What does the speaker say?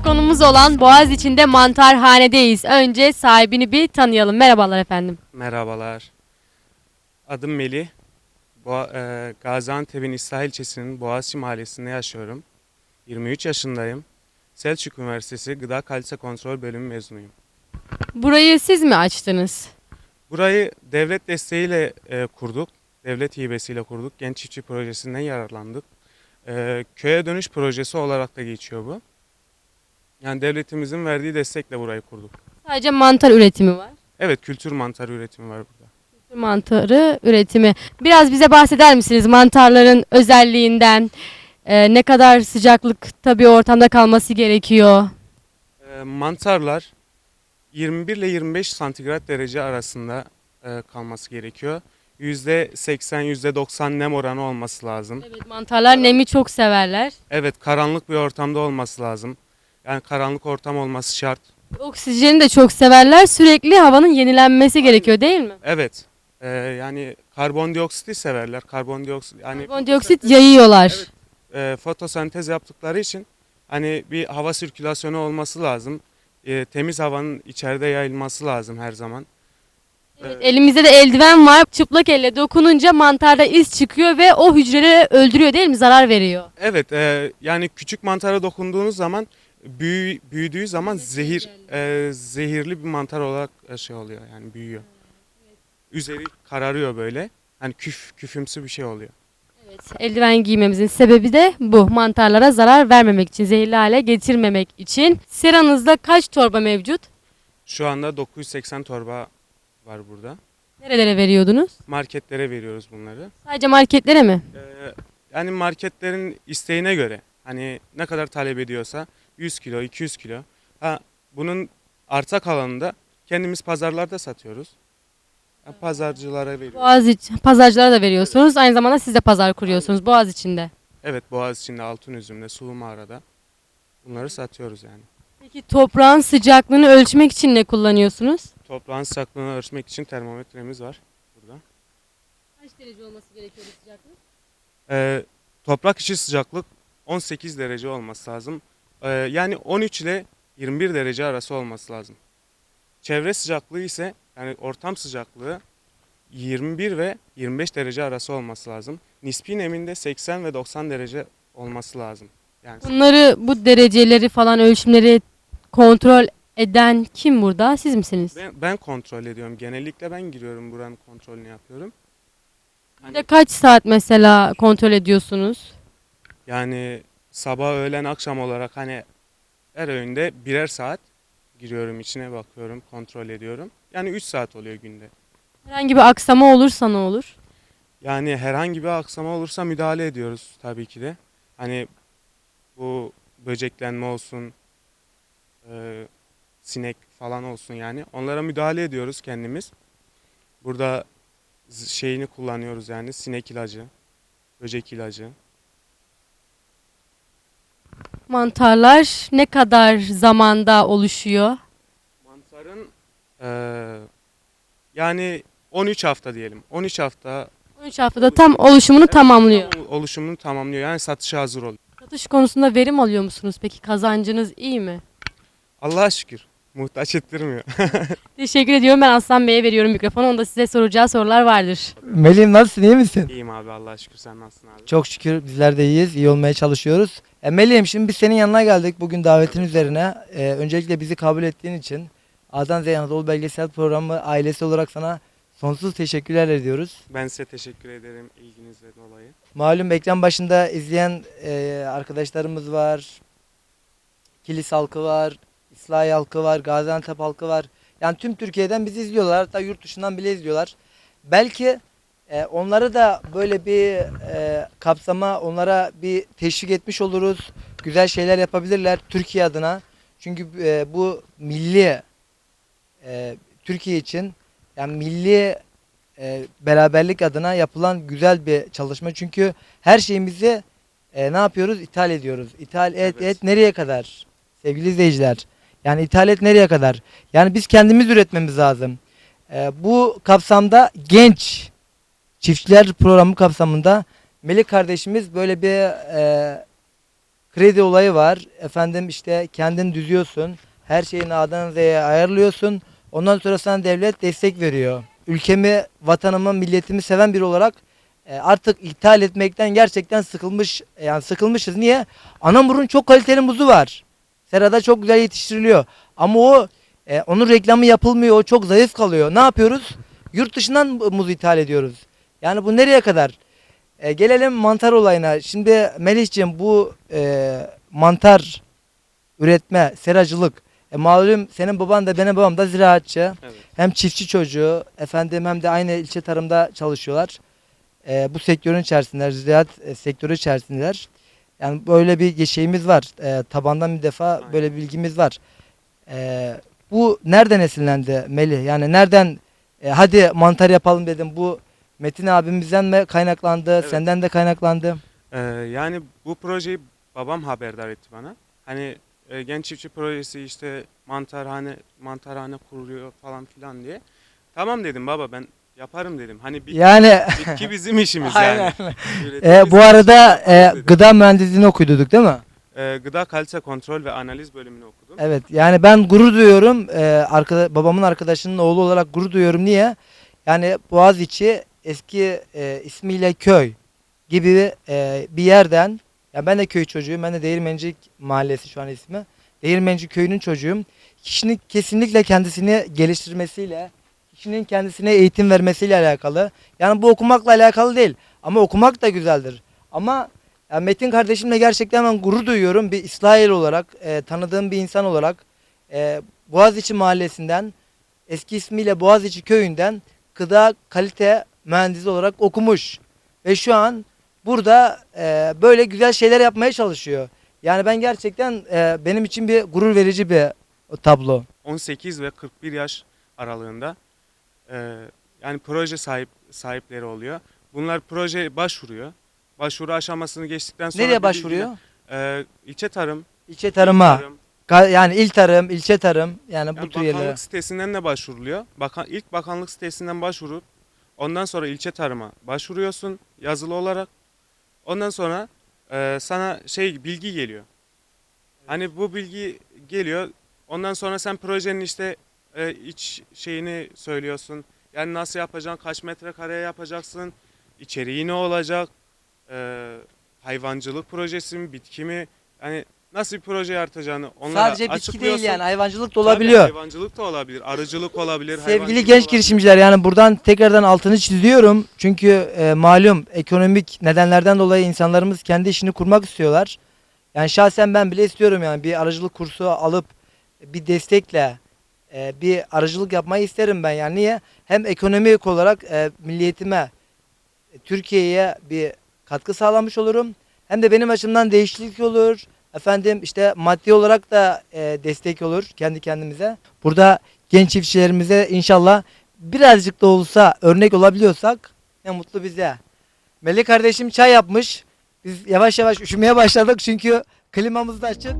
durağımız olan Boğaz içinde mantarhanedeyiz. Önce sahibini bir tanıyalım. Merhabalar efendim. Merhabalar. Adım Melih. Boğa, e, Gaziantep'in İslah ilçesinin Boğaziçi mahallesinde yaşıyorum. 23 yaşındayım. Selçuk Üniversitesi Gıda Kalite Kontrol Bölümü mezunuyum. Burayı siz mi açtınız? Burayı devlet desteğiyle e, kurduk. Devlet hibesiyle kurduk. Genç Çiftçi Projesi'nden yararlandık. E, köye dönüş projesi olarak da geçiyor bu. Yani devletimizin verdiği destekle burayı kurduk. Sadece mantar üretimi var. Evet kültür mantarı üretimi var burada. Mantarı üretimi. Biraz bize bahseder misiniz mantarların özelliğinden? Ee, ne kadar sıcaklıkta bir ortamda kalması gerekiyor? E, mantarlar 21 ile 25 santigrat derece arasında e, kalması gerekiyor. %80 %90 nem oranı olması lazım. Evet mantarlar nemi çok severler. Evet karanlık bir ortamda olması lazım. Yani karanlık ortam olması şart. Oksijeni de çok severler. Sürekli havanın yenilenmesi gerekiyor değil mi? Evet. e, yani karbondioksiti severler. Karbondioksit yani Karbondioksit yayıyorlar. Evet. e, fotosentez yaptıkları için hani bir hava sirkülasyonu olması lazım. E, temiz havanın içeride yayılması lazım her zaman. Evet, elimizde de eldiven var. Çıplak elle dokununca mantarda iz çıkıyor ve o hücreleri öldürüyor değil mi? Zarar veriyor. Evet, e, yani küçük mantara dokunduğunuz zaman büyü, büyüdüğü zaman zehir e, zehirli bir mantar olarak e, şey oluyor yani büyüyor. Üzeri kararıyor böyle. Hani küf küfümsü bir şey oluyor. Evet, eldiven giymemizin sebebi de bu. Mantarlara zarar vermemek için, zehirli hale getirmemek için. Seranızda kaç torba mevcut? Şu anda 980 torba var burada. Nerelere veriyordunuz? Marketlere veriyoruz bunları. Sadece marketlere mi? E, yani marketlerin isteğine göre hani ne kadar talep ediyorsa 100 kilo, 200 kilo. Ha bunun arta kalanında kendimiz pazarlarda satıyoruz. Ha, Pazarcılara veriyoruz. Boğaziçi, pazarcılara da veriyorsunuz. Aynı zamanda siz de pazar kuruyorsunuz Boğaz içinde. Evet Boğaz içinde altın üzümde, sulu mağarada bunları satıyoruz yani. Peki toprağın sıcaklığını ölçmek için ne kullanıyorsunuz? Toprağın sıcaklığını ölçmek için termometremiz var burada. Kaç derece olması gerekiyor sıcaklık? Ee, toprak içi sıcaklık 18 derece olması lazım. Ee, yani 13 ile 21 derece arası olması lazım. Çevre sıcaklığı ise yani ortam sıcaklığı 21 ve 25 derece arası olması lazım. Nispi neminde 80 ve 90 derece olması lazım. Yani Bunları, bu dereceleri falan ölçümleri kontrol eden kim burada? Siz misiniz? ben, ben kontrol ediyorum. Genellikle ben giriyorum buranın kontrolünü yapıyorum. Bir de kaç saat mesela kontrol ediyorsunuz? Yani sabah, öğlen, akşam olarak hani her öğünde birer saat giriyorum içine bakıyorum, kontrol ediyorum. Yani 3 saat oluyor günde. Herhangi bir aksama olursa ne olur? Yani herhangi bir aksama olursa müdahale ediyoruz tabii ki de. Hani bu böceklenme olsun, e, sinek falan olsun yani. Onlara müdahale ediyoruz kendimiz. Burada şeyini kullanıyoruz yani sinek ilacı, böcek ilacı. Mantarlar ne kadar zamanda oluşuyor? Mantarın eee, yani 13 hafta diyelim. 13 hafta 13 haftada tam oluşumunu tamamlıyor. tam oluşumunu tamamlıyor. Yani satışa hazır oluyor. Satış konusunda verim alıyor musunuz peki? Kazancınız iyi mi? Allah'a şükür. Muhtaç ettirmiyor. Teşekkür ediyorum. Ben Aslan Bey'e veriyorum mikrofonu. Onda size soracağı sorular vardır. Melih'im nasılsın iyi misin? İyiyim abi Allah'a şükür. Sen nasılsın abi? Çok şükür bizler de iyiyiz. iyi olmaya çalışıyoruz. E, Melih'im şimdi biz senin yanına geldik bugün davetin üzerine. E, öncelikle bizi kabul ettiğin için A'dan Z'ye Anadolu Belgesel Programı ailesi olarak sana sonsuz teşekkürler ediyoruz. Ben size teşekkür ederim ilginizle dolayı. Malum ekran başında izleyen e, arkadaşlarımız var. Kilis halkı var. İslahi halkı var. Gaziantep halkı var. Yani tüm Türkiye'den bizi izliyorlar. Hatta yurt dışından bile izliyorlar. Belki e, onları da böyle bir e, kapsama, onlara bir teşvik etmiş oluruz. Güzel şeyler yapabilirler Türkiye adına. Çünkü e, bu milli e, Türkiye için yani milli e, beraberlik adına yapılan güzel bir çalışma. Çünkü her şeyimizi e, ne yapıyoruz? İthal ediyoruz. İthal et Evet. et nereye kadar? Sevgili izleyiciler. Yani ithal et nereye kadar? Yani biz kendimiz üretmemiz lazım. E, bu kapsamda genç çiftçiler programı kapsamında Melih kardeşimiz böyle bir e, kredi olayı var. Efendim işte kendin düzüyorsun. Her şeyini A'dan Z'ye ayarlıyorsun. Ondan sonra sana devlet destek veriyor. Ülkemi, vatanımı, milletimi seven biri olarak e, artık ithal etmekten gerçekten sıkılmış yani sıkılmışız. Niye? Anamur'un çok kaliteli muzu var. Serada çok güzel yetiştiriliyor. Ama o e, onun reklamı yapılmıyor. O çok zayıf kalıyor. Ne yapıyoruz? Yurt dışından muz ithal ediyoruz. Yani bu nereye kadar? E, gelelim mantar olayına. Şimdi Melih'ciğim bu e, mantar üretme, seracılık. E, malum senin baban da benim babam da ziraatçı. Evet. Hem çiftçi çocuğu efendim hem de aynı ilçe tarımda çalışıyorlar. E, bu sektörün içerisindeler, ziraat e, sektörü içerisindeler. Yani böyle bir şeyimiz var. E, tabandan bir defa Aynen. böyle bir bilgimiz var. E, bu nereden esinlendi Melih? Yani nereden e, hadi mantar yapalım dedim. Bu Metin abimizden mi kaynaklandı? Evet. Senden de kaynaklandı. Ee, yani bu projeyi babam haberdar etti bana. Hani e, genç çiftçi projesi işte mantarhane mantarhane kuruyor falan filan diye. Tamam dedim baba ben yaparım dedim. Hani bitki, Yani bitki bizim işimiz yani. Aynen. Üretim E, bizim bu arada işimiz, e, yaparız dedim. gıda mühendisliğini okuyorduk değil mi? Ee, gıda kalite kontrol ve analiz bölümünü okudum. Evet yani ben gurur duyuyorum. Ee, arkada, babamın arkadaşının oğlu olarak gurur duyuyorum. Niye? Yani Boğaziçi eski e, ismiyle köy gibi e, bir yerden ya ben de köy çocuğuyum. Ben de Değirmencik Mahallesi şu an ismi. Değirmencik köyünün çocuğuyum. Kişinin kesinlikle kendisini geliştirmesiyle, kişinin kendisine eğitim vermesiyle alakalı. Yani bu okumakla alakalı değil. Ama okumak da güzeldir. Ama ya Metin kardeşimle gerçekten ben gurur duyuyorum. Bir İsrail olarak, e, tanıdığım bir insan olarak e, Boğaziçi Mahallesi'nden, eski ismiyle Boğaziçi Köyü'nden gıda kalite mühendisi olarak okumuş. Ve şu an burada e, böyle güzel şeyler yapmaya çalışıyor. Yani ben gerçekten e, benim için bir gurur verici bir tablo. 18 ve 41 yaş aralığında e, yani proje sahip sahipleri oluyor. Bunlar proje başvuruyor. Başvuru aşamasını geçtikten sonra Nereye başvuruyor? E, ilçe tarım, İlçe tarıma, tarım, Ka- yani il tarım, ilçe tarım yani bu Yani tür yerlere. bakanlık sitesinden de başvuruluyor. Bakan, ilk bakanlık sitesinden başvurup ondan sonra ilçe tarıma başvuruyorsun yazılı olarak. Ondan sonra e, sana şey bilgi geliyor. Hani bu bilgi geliyor. Ondan sonra sen projenin işte e, iç şeyini söylüyorsun. Yani nasıl yapacaksın, kaç metrekareye yapacaksın, içeriği ne olacak, e, hayvancılık projesi mi, bitki mi, yani nasıl bir proje yaratacağını onlara Sadece bitki değil açıklıyorsun. yani hayvancılık da Tabii olabiliyor. hayvancılık da olabilir, arıcılık olabilir. Sevgili hayvancılık genç olabilir. girişimciler yani buradan tekrardan altını çiziyorum. Çünkü e, malum ekonomik nedenlerden dolayı insanlarımız kendi işini kurmak istiyorlar. Yani şahsen ben bile istiyorum yani bir aracılık kursu alıp bir destekle e, bir aracılık yapmayı isterim ben yani niye? Hem ekonomik olarak e, milliyetime, e, Türkiye'ye bir katkı sağlamış olurum. Hem de benim açımdan değişiklik olur. Efendim işte maddi olarak da e, destek olur kendi kendimize. Burada genç çiftçilerimize inşallah birazcık da olsa örnek olabiliyorsak ne mutlu bize. Melih kardeşim çay yapmış. Biz yavaş yavaş üşümeye başladık çünkü klimamız da açık.